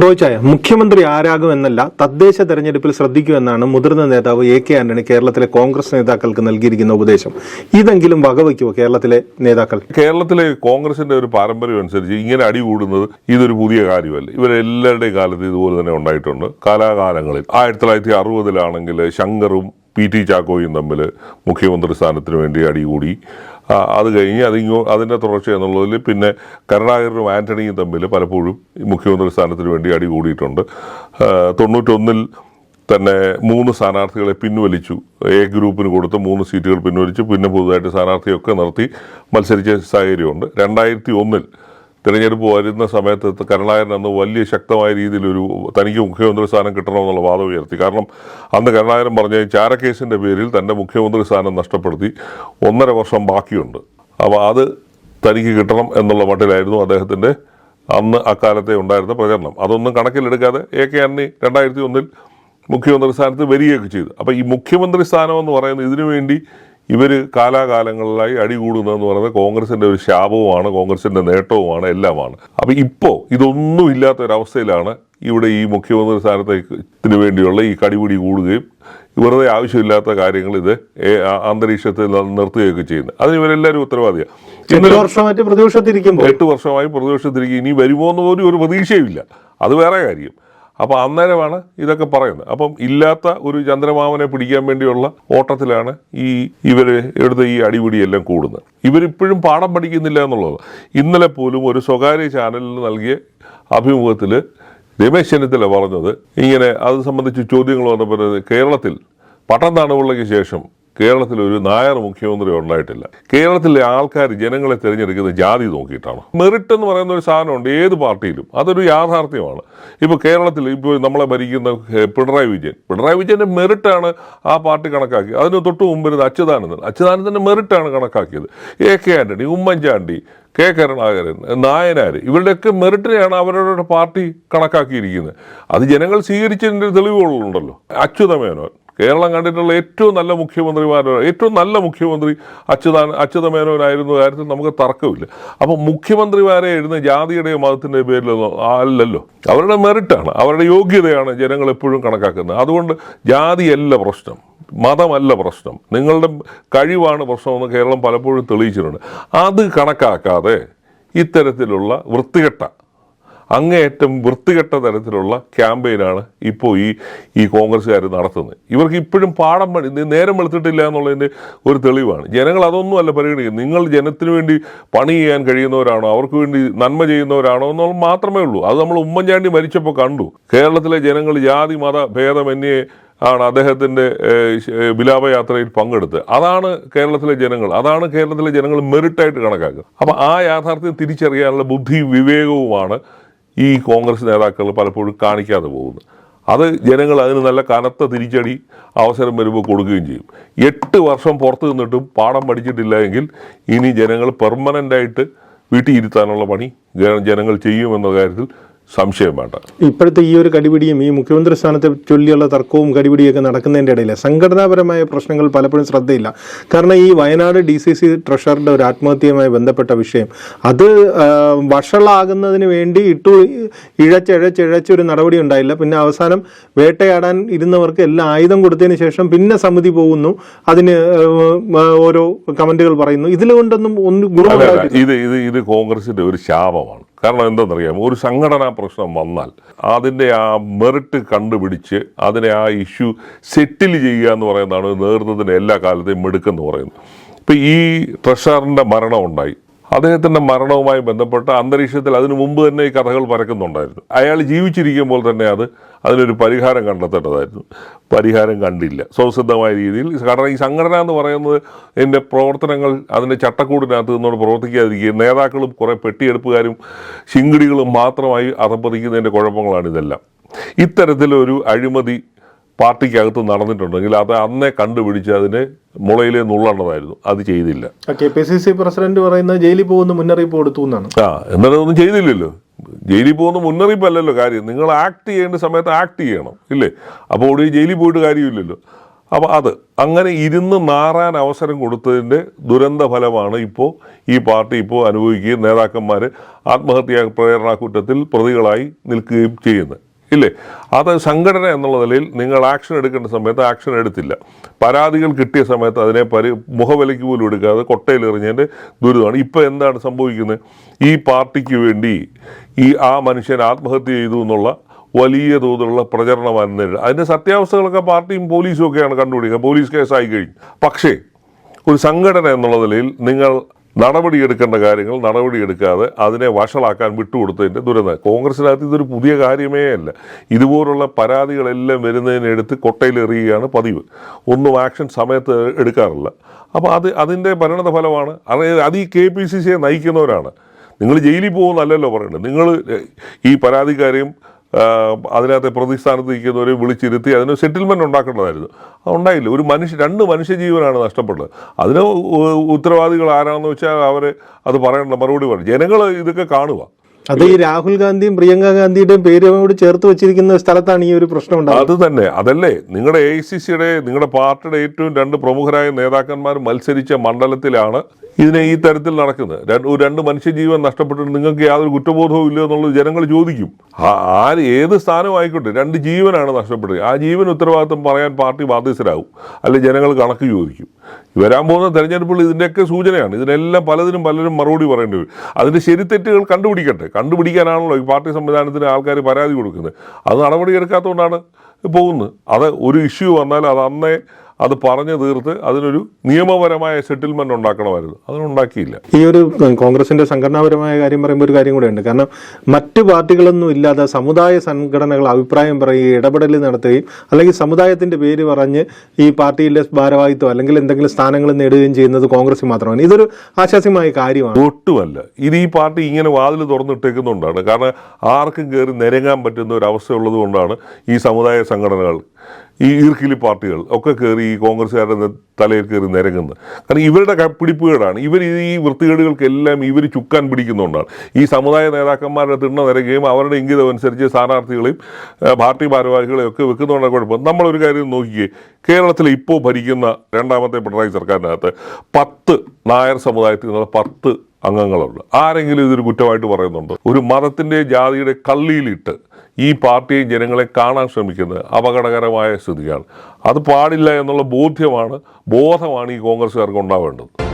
റോയ്ചായ മുഖ്യമന്ത്രി ആരാകും എന്നല്ല തദ്ദേശ തെരഞ്ഞെടുപ്പിൽ ശ്രദ്ധിക്കുമെന്നാണ് മുതിർന്ന നേതാവ് എ കെ ആന്റണി കേരളത്തിലെ കോൺഗ്രസ് നേതാക്കൾക്ക് നൽകിയിരിക്കുന്ന ഉപദേശം. ഇതെങ്കിലും വകവയ്ക്കുമോ കേരളത്തിലെ നേതാക്കൾ? കേരളത്തിലെ കോൺഗ്രസിന്റെ ഒരു പാരമ്പര്യം അനുസരിച്ച് ഇങ്ങനെ അടി കൂടുന്നത് ഇതൊരു പുതിയ കാര്യമല്ല? ഇവരെല്ലാവരുടെയും കാലത്ത് ഇതുപോലെ തന്നെ ഉണ്ടായിട്ടുണ്ട്. കാലാകാലങ്ങളിൽ ആയിരത്തി തൊള്ളായിരത്തി അറുപതിലാണെങ്കിൽ ശങ്കറും പി ടി ചാക്കോയും തമ്മിൽ മുഖ്യമന്ത്രി സ്ഥാനത്തിന് വേണ്ടി അടികൂടി അത് കഴിഞ്ഞ് അതിങ്ങോ അതിന്റെ തുടർച്ച എന്നുള്ളതിൽ പിന്നെ കരുണാകരനും ആന്റണിയും തമ്മിൽ പലപ്പോഴും മുഖ്യമന്ത്രി സ്ഥാനത്തിന് വേണ്ടി അടി കൂടിയിട്ടുണ്ട്. തൊണ്ണൂറ്റൊന്നിൽ തന്നെ മൂന്ന് സ്ഥാനാർത്ഥികളെ പിൻവലിച്ചു. എ ഗ്രൂപ്പിന് കൊടുത്ത് മൂന്ന് സീറ്റുകൾ പിൻവലിച്ചു. പിന്നെ പുതുതായിട്ട് സ്ഥാനാർത്ഥിയൊക്കെ നിർത്തി മത്സരിച്ച സാഹചര്യമുണ്ട്. രണ്ടായിരത്തി ഒന്നിൽ തിരഞ്ഞെടുപ്പ് വരുന്ന സമയത്ത് കരുണാകരൻ അന്ന് വലിയ ശക്തമായ രീതിയിലൊരു തനിക്ക് മുഖ്യമന്ത്രി സ്ഥാനം കിട്ടണമെന്നുള്ള വാദം ഉയർത്തി. കാരണം അന്ന് കരുണാകരൻ പറഞ്ഞ ചാരക്കേസിന്റെ പേരിൽ തന്റെ മുഖ്യമന്ത്രി സ്ഥാനം നഷ്ടപ്പെടുത്തി ഒന്നര വർഷം ബാക്കിയുണ്ട്. അപ്പോൾ അത് തനിക്ക് കിട്ടണം എന്നുള്ള മട്ടിലായിരുന്നു അദ്ദേഹത്തിന്റെ അന്ന് അക്കാലത്തെ ഉണ്ടായിരുന്ന പ്രചരണം. അതൊന്നും കണക്കിലെടുക്കാതെ എ കെ ആന്റണി രണ്ടായിരത്തി ഒന്നിൽ മുഖ്യമന്ത്രി സ്ഥാനത്ത് വരികയൊക്കെ ചെയ്തു. അപ്പോൾ ഈ മുഖ്യമന്ത്രി സ്ഥാനം എന്ന് പറയുന്നത് ഇതിനു വേണ്ടി ഇവർ കാലാകാലങ്ങളിലായി അടികൂടുന്നതെന്ന് പറയുന്നത് കോൺഗ്രസിന്റെ ഒരു ശാപവുമാണ് കോൺഗ്രസിന്റെ നേട്ടവുമാണ് എല്ലാമാണ്. അപ്പോൾ ഇപ്പോൾ ഇതൊന്നും ഇല്ലാത്ത ഒരവസ്ഥയിലാണ് ഇവിടെ ഈ മുഖ്യമന്ത്രി സ്ഥാനത്തിന് വേണ്ടിയുള്ള ഈ കടിപിടി കൂടുകയും വെറുതെ ആവശ്യമില്ലാത്ത കാര്യങ്ങൾ ഇത് അന്തരീക്ഷത്തിൽ നിർത്തുകയൊക്കെ ചെയ്യുന്നത്. അതിന് ഇവരെല്ലാവരും ഉത്തരവാദിയാണ് എട്ട് വർഷമായിട്ട് പ്രതിപക്ഷത്തിരിക്കുമ്പോൾ? എട്ട് വർഷമായി പ്രതിപക്ഷത്തിരിക്കും ഇനി വരുമോ എന്ന് പോലും ഒരു പ്രതീക്ഷയുമില്ല. അത് വേറെ കാര്യം. അപ്പോൾ അന്നേരമാണ് ഇതൊക്കെ പറയുന്നത്. അപ്പം ഇല്ലാത്ത ഒരു ചന്ദ്രമാമനെ പിടിക്കാൻ വേണ്ടിയുള്ള ഓട്ടത്തിലാണ് ഈ ഇവർ എടുത്ത ഈ അടിപിടിയെല്ലാം കൂടുന്നത്. ഇവരിപ്പോഴും പാഠം പഠിക്കുന്നില്ല എന്നുള്ളത്. ഇന്നലെ പോലും ഒരു സ്വകാര്യ ചാനലിന് നൽകിയ അഭിമുഖത്തിൽ രമേശ് ചെന്നിത്തല പറഞ്ഞത് ഇങ്ങനെ അത് സംബന്ധിച്ച് ചോദ്യങ്ങൾ വന്നപ്പോൾ കേരളത്തിൽ പട്ടം തണുവുള്ളതിന് ശേഷം കേരളത്തിൽ ഒരു നായർ മുഖ്യമന്ത്രി ഉണ്ടായിട്ടില്ല. കേരളത്തിലെ ആൾക്കാർ ജനങ്ങളെ തിരഞ്ഞെടുക്കുന്നത് ജാതി നോക്കിയിട്ടാണ്. മെറിറ്റ് എന്ന് പറയുന്ന ഒരു സാധനമുണ്ട് ഏത് പാർട്ടിയിലും. അതൊരു യാഥാർത്ഥ്യമാണ്. ഇപ്പോൾ കേരളത്തിൽ ഇപ്പോൾ നമ്മളെ ഭരിക്കുന്ന പിണറായി വിജയൻ. പിണറായി വിജയന്റെ മെറിറ്റാണ് ആ പാർട്ടി കണക്കാക്കി അതിന് തൊട്ട് മുമ്പ് വരുന്നത് അച്യുതാനന്ദൻ. അച്യുതാനന്ദന്റെ മെറിറ്റാണ് കണക്കാക്കിയത്. A K Antony Oommen Chandy K Karunakaran Nayanar ഇവരുടെയൊക്കെ മെറിറ്റിനെയാണ് അവരുടെ പാർട്ടി കണക്കാക്കിയിരിക്കുന്നത്. അത് ജനങ്ങൾ സ്വീകരിച്ചതിന്റെ തെളിവുകളുണ്ടല്ലോ. അച്യുതമേനോൻ കേരളം കണ്ടിട്ടുള്ള ഏറ്റവും നല്ല മുഖ്യമന്ത്രിമാരോ ഏറ്റവും നല്ല മുഖ്യമന്ത്രി അച്യുതാൻ അച്യുതമേനോനായിരുന്ന കാര്യത്തിൽ നമുക്ക് തർക്കമില്ല. അപ്പം മുഖ്യമന്ത്രിമാരെ എഴുതുന്ന ജാതിയുടെയോ മതത്തിന്റെ പേരിലൊന്നും അല്ലല്ലോ. അവരുടെ മെറിറ്റാണ് അവരുടെ യോഗ്യതയാണ് ജനങ്ങൾ എപ്പോഴും കണക്കാക്കുന്നത്. അതുകൊണ്ട് ജാതിയല്ല പ്രശ്നം മതമല്ല പ്രശ്നം. നിങ്ങളുടെ കഴിവാണ് പ്രശ്നമെന്ന് കേരളം പലപ്പോഴും തെളിയിച്ചിട്ടുണ്ട്. അത് കണക്കാക്കാതെ ഇത്തരത്തിലുള്ള വൃത്തികെട്ട അങ്ങേയറ്റം വൃത്തികെട്ട തരത്തിലുള്ള ക്യാമ്പയിനാണ് ഇപ്പോൾ ഈ ഈ കോൺഗ്രസ്സുകാർ നടത്തുന്നത്. ഇവർക്ക് ഇപ്പോഴും പാഠം പണി നേരം വെളുത്തിട്ടില്ല എന്നുള്ളതിന്റെ ഒരു തെളിവാണ്. ജനങ്ങൾ അതൊന്നും അല്ല പരിഗണിക്കുന്നത്. നിങ്ങൾ ജനത്തിന് വേണ്ടി പണി ചെയ്യാൻ കഴിയുന്നവരാണോ അവർക്ക് വേണ്ടി നന്മ ചെയ്യുന്നവരാണോ എന്നുള്ളത് മാത്രമേ ഉള്ളൂ. അത് നമ്മൾ ഉമ്മൻചാണ്ടി മരിച്ചപ്പോൾ കണ്ടു. കേരളത്തിലെ ജനങ്ങൾ ജാതി മത ഭേദമന്യേ ആണ് അദ്ദേഹത്തിന്റെ വിലാപയാത്രയിൽ പങ്കെടുത്ത് അതാണ് കേരളത്തിലെ ജനങ്ങൾ. അതാണ് കേരളത്തിലെ ജനങ്ങൾ മെറിറ്റായിട്ട് കണക്കാക്കുക അപ്പോൾ ആ യാഥാർത്ഥ്യം തിരിച്ചറിയാനുള്ള ബുദ്ധിയും വിവേകവുമാണ് ഈ കോൺഗ്രസ് നേതാക്കൾ പലപ്പോഴും കാണിക്കാതെ പോകുന്നു. അത് ജനങ്ങൾ അതിന് നല്ല കനത്ത തിരിച്ചടി അവസരം വരുമ്പോൾ കൊടുക്കുകയും ചെയ്യും. എട്ട് വർഷം പുറത്ത് നിന്നിട്ടും പാഠം പഠിച്ചിട്ടില്ല എങ്കിൽ ഇനി ജനങ്ങൾ പെർമനന്റായിട്ട് വീട്ടിൽ ഇരുത്താനുള്ള പണി ജനങ്ങൾ ചെയ്യുമെന്ന കാര്യത്തിൽ സംശയം വേണ്ട ഇപ്പോഴത്തെ ഈ ഒരു കടിപിടിയും ഈ മുഖ്യമന്ത്രി സ്ഥാനത്തെ ചൊല്ലിയുള്ള തർക്കവും കടിപിടിയൊക്കെ നടക്കുന്നതിന്റെ ഇടയിൽ സംഘടനാപരമായ പ്രശ്നങ്ങൾ പലപ്പോഴും ശ്രദ്ധയില്ല. കാരണം ഈ വയനാട് ഡി സി സി ട്രഷറിന്റെ ഒരു ആത്മഹത്യയുമായി ബന്ധപ്പെട്ട വിഷയം അത് വഷളാകുന്നതിന് വേണ്ടി ഇട്ടു ഇഴച്ചിഴച്ചിഴച്ച് ഒരു നടപടി ഉണ്ടായില്ല. പിന്നെ അവസാനം വേട്ടയാടാൻ ഇരുന്നവർക്ക് എല്ലാ ആയുധം കൊടുത്തതിന് ശേഷം പിന്നെ സമിതി പോകുന്നു. അതിന് ഓരോ കമന്റുകൾ പറയുന്നു. ഇതിലുകൊണ്ടൊന്നും ഒന്ന് ഗുണമില്ല ഇത് ഇത് ഇത് കോൺഗ്രസിന്റെ ഒരു ശാപമാണ്. കാരണം എന്താണെന്നറിയാമോ? ഒരു സംഘടനാ പ്രശ്നം വന്നാൽ അതിന്റെ ആ മെറിറ്റ് കണ്ടുപിടിച്ച് അതിനെ ആ ഇഷ്യൂ സെറ്റിൽ ചെയ്യുക എന്ന് പറയുന്നതാണ് നേതൃത്വത്തിന്റെ എല്ലാ കാലത്തെയും മെടുക്കെന്ന് പറയുന്നത്. ഇപ്പം ഈ ട്രഷറിന്റെ മരണം ഉണ്ടായി. അദ്ദേഹത്തിന്റെ മരണവുമായി ബന്ധപ്പെട്ട അന്തരീക്ഷത്തിൽ അതിനു മുമ്പ് തന്നെ ഈ കഥകൾ പരക്കുന്നുണ്ടായിരുന്നു. അയാൾ ജീവിച്ചിരിക്കുമ്പോൾ തന്നെ അത് അതിനൊരു പരിഹാരം കണ്ടെത്തേണ്ടതായിരുന്നു. പരിഹാരം കണ്ടില്ല. സ്വസിദ്ധമായ രീതിയിൽ കാരണം ഈ സംഘടന എന്ന് പറയുന്നത് എന്റെ പ്രവർത്തനങ്ങൾ അതിന്റെ ചട്ടക്കൂടിനകത്ത് നിന്നോട് പ്രവർത്തിക്കാതിരിക്കുകയും നേതാക്കളും കുറേ പെട്ടിയെടുപ്പുകാരും ശിങ്കിടികളും മാത്രമായി അധപ്പതിക്കുന്നതിന്റെ കുഴപ്പങ്ങളാണ് ഇതെല്ലാം ഇത്തരത്തിലൊരു അഴിമതി പാർട്ടിക്കകത്ത് നടന്നിട്ടുണ്ടെങ്കിൽ അത് അന്നേ കണ്ടുപിടിച്ച് അതിന് മുളയിലെ നുള്ളണ്ടതായിരുന്നു അത് ചെയ്തില്ല. K P C C president പറയുന്ന ജയിലിൽ പോകുന്ന മുന്നറിയിപ്പ് കൊടുത്തു എന്നാണ്. ആ എന്നാലും ഒന്നും ചെയ്തില്ലല്ലോ. ജയിലിൽ പോകുന്ന മുന്നറിയിപ്പല്ലല്ലോ കാര്യം. നിങ്ങൾ ആക്ട് ചെയ്യേണ്ട സമയത്ത് ആക്ട് ചെയ്യണം ഇല്ലേ? അപ്പോൾ ഒടുവിൽ ജയിലിൽ പോയിട്ട് കാര്യമില്ലല്ലോ. അപ്പോൾ അത് അങ്ങനെ ഇരുന്ന് നാറാൻ അവസരം കൊടുത്തതിന്റെ ദുരന്ത ഫലമാണ് ഇപ്പോൾ ഈ പാർട്ടി ഇപ്പോൾ അനുഭവിക്കുകയും നേതാക്കന്മാർ ആത്മഹത്യാ പ്രേരണാ കുറ്റത്തിൽ പ്രതികളായി നിൽക്കുകയും ചെയ്യുന്നത്. ഇല്ലേ? അത് സംഘടന എന്നുള്ള നിലയിൽ നിങ്ങൾ ആക്ഷൻ എടുക്കേണ്ട സമയത്ത് ആക്ഷൻ എടുത്തില്ല. പരാതികൾ കിട്ടിയ സമയത്ത് അതിനെ പരി മുഖവിലയ്ക്ക് പോലും എടുക്കാതെ കൊട്ടയിലെറിഞ്ഞതിന്റെ ദുരിതമാണ്. ഇപ്പോൾ എന്താണ് സംഭവിക്കുന്നത്? ഈ പാർട്ടിക്ക് വേണ്ടി ഈ ആ മനുഷ്യൻ ആത്മഹത്യ ചെയ്തു എന്നുള്ള വലിയ തോതിലുള്ള പ്രചരണമാണ് നേരിടുക അതിന്റെ സത്യാവസ്ഥകളൊക്കെ പാർട്ടിയും പോലീസും ഒക്കെയാണ് കണ്ടുപിടിക്കുക പോലീസ് കേസായി കഴിഞ്ഞു. പക്ഷേ ഒരു സംഘടന എന്നുള്ള നിലയിൽ നിങ്ങൾ നടപടിയെടുക്കേണ്ട കാര്യങ്ങൾ നടപടിയെടുക്കാതെ അതിനെ വഷളാക്കാൻ വിട്ടുകൊടുത്തതിന്റെ ദുരന്തം. കോൺഗ്രസിനകത്ത് ഇതൊരു പുതിയ കാര്യമേ അല്ല. ഇതുപോലുള്ള പരാതികളെല്ലാം വരുന്നതിനെടുത്ത് കൊട്ടയിലെറിയുകയാണ് പതിവ്. ഒന്നും ആക്ഷൻ സമയത്ത് എടുക്കാറില്ല. അപ്പോൾ അത് അതിന്റെ പരിണത ഫലമാണ്. അതായത് അത് ഈ കെ പി സി സിയെ നയിക്കുന്നവരാണ്. നിങ്ങൾ ജയിലിൽ പോകുന്നല്ലല്ലോ പറയുന്നത് നിങ്ങൾ ഈ പരാതിക്കാരെയും അതിനകത്തെ പ്രതിസ്ഥാനത്ത് നിൽക്കുന്നവരെ വിളിച്ചിരുത്തി അതിന് സെറ്റിൽമെന്റ് ഉണ്ടാക്കേണ്ടതായിരുന്നു. അത് ഉണ്ടായില്ല. ഒരു മനുഷ്യ രണ്ട് മനുഷ്യജീവനാണ് നഷ്ടപ്പെട്ടത്. അതിന് ഉത്തരവാദികൾ ആരാണെന്ന് വെച്ചാൽ അവർ അത് പറയേണ്ട മറുപടി പറയും ജനങ്ങൾ ഇതൊക്കെ കാണുക. അത് ഈ രാഹുൽ ഗാന്ധിയും പ്രിയങ്ക ഗാന്ധിയുടെയും പേരോട് ചേർത്ത് വെച്ചിരിക്കുന്ന സ്ഥലത്താണ് ഈ ഒരു പ്രശ്നം ഉണ്ടാകുന്നത് അത് തന്നെ. അതല്ലേ. നിങ്ങളുടെ എ ഐ സി സിയുടെ നിങ്ങളുടെ പാർട്ടിയുടെ ഏറ്റവും രണ്ട് പ്രമുഖരായ നേതാക്കന്മാർ മത്സരിച്ച മണ്ഡലത്തിലാണ് ഇതിനെ ഈ തരത്തിൽ നടക്കുന്നത്. രണ്ട് ഒരു രണ്ട് മനുഷ്യജീവൻ നഷ്ടപ്പെട്ടിട്ട് നിങ്ങൾക്ക് യാതൊരു കുറ്റബോധവും ഇല്ല എന്നുള്ളത് ജനങ്ങൾ ചോദിക്കും. ആര് ഏത് സ്ഥാനമായിക്കോട്ടെ രണ്ട് ജീവനാണ് നഷ്ടപ്പെട്ടത്. ആ ജീവൻ ഉത്തരവാദിത്വം പറയാൻ പാർട്ടി ബാധ്യസ്ഥരാകും. അല്ലെ ജനങ്ങൾ കണക്ക് ചോദിക്കും. വരാൻ പോകുന്ന തെരഞ്ഞെടുപ്പുകൾ ഇതിന്റെയൊക്കെ സൂചനയാണ്. ഇതിനെല്ലാം പലതിനും പലരും മറുപടി പറയേണ്ടി വരും. അതിന്റെ ശരിത്തെറ്റുകൾ കണ്ടുപിടിക്കട്ടെ. കണ്ടുപിടിക്കാനാണല്ലോ ഈ പാർട്ടി സംവിധാനത്തിന് ആൾക്കാർ പരാതി കൊടുക്കുന്നത്. അത് നടപടിയെടുക്കാത്തതുകൊണ്ടാണ് പോകുന്നത്. അത് ഒരു ഇഷ്യൂ വന്നാൽ അത് അന്നേ അത് പറഞ്ഞു തീർത്ത് അതിനൊരു നിയമപരമായ സെറ്റിൽമെന്റ് ഉണ്ടാക്കണമായിരുന്നു. അതിനുണ്ടാക്കിയില്ല. ഈ ഒരു കോൺഗ്രസിന്റെ സംഘടനാപരമായ കാര്യം പറയുമ്പോൾ ഒരു കാര്യം കൂടെയുണ്ട് കാരണം മറ്റു പാർട്ടികളൊന്നും ഇല്ലാതെ സമുദായ സംഘടനകൾ അഭിപ്രായം പറയുകയും ഇടപെടൽ നടത്തുകയും അല്ലെങ്കിൽ സമുദായത്തിന്റെ പേര് പറഞ്ഞ് ഈ പാർട്ടിയിലെ ഭാരവാഹിത്വം അല്ലെങ്കിൽ എന്തെങ്കിലും സ്ഥാനങ്ങൾ നേടുകയും ചെയ്യുന്നത് കോൺഗ്രസ് മാത്രമാണ്. ഇതൊരു ആശ്വാസ്യമായ കാര്യമാണ്. ഒട്ടുമല്ല. ഇത് ഈ പാർട്ടി ഇങ്ങനെ വാതിൽ തുറന്നിട്ടേക്കുന്നുണ്ടാണ് കാരണം ആർക്കും കയറി നിരങ്ങാൻ പറ്റുന്ന ഒരു അവസ്ഥ ഉള്ളത് കൊണ്ടാണ് ഈ സമുദായ സംഘടനകൾ ഈ ഈർക്കിലി പാർട്ടികൾ ഒക്കെ കയറി ഈ കോൺഗ്രസ്സുകാരുടെ തലയിൽ കയറി നിരങ്ങുന്നത് കാരണം ഇവരുടെ പിടിപ്പുകേടാണ്. ഇവർ ഈ വൃത്തികേടുകൾക്കെല്ലാം ഇവർ ചുക്കാൻ പിടിക്കുന്നതുകൊണ്ടാണ് ഈ സമുദായ നേതാക്കന്മാരുടെ തിണ്ണ നിരങ്ങുകയും അവരുടെ ഇംഗിതം അനുസരിച്ച് സ്ഥാനാർത്ഥികളെയും പാർട്ടി ഭാരവാഹികളെയും ഒക്കെ വെക്കുന്നതുകൊണ്ടാണ് കുഴപ്പം. നമ്മളൊരു കാര്യം നോക്കിയേ കേരളത്തിൽ ഇപ്പോൾ ഭരിക്കുന്ന രണ്ടാമത്തെ പിണറായി സർക്കാരിനകത്ത് പത്ത് നായർ സമുദായത്തിൽ നിന്നുള്ള പത്ത് അംഗങ്ങളുണ്ട്. ആരെങ്കിലും ഇതൊരു കുറ്റമായിട്ട് പറയുന്നുണ്ട്? ഒരു മതത്തിന്റെ ജാതിയുടെ കള്ളിയിലിട്ട് ഈ പാർട്ടിയെ ജനങ്ങളെ കാണാൻ ശ്രമിക്കുന്നത് അപകടകരമായ സ്ഥിതിയാണ്. അത് പാടില്ല എന്നുള്ള ബോധ്യമാണ് ബോധമാണ് ഈ കോൺഗ്രസ്സുകാർക്ക് ഉണ്ടാവേണ്ടത്.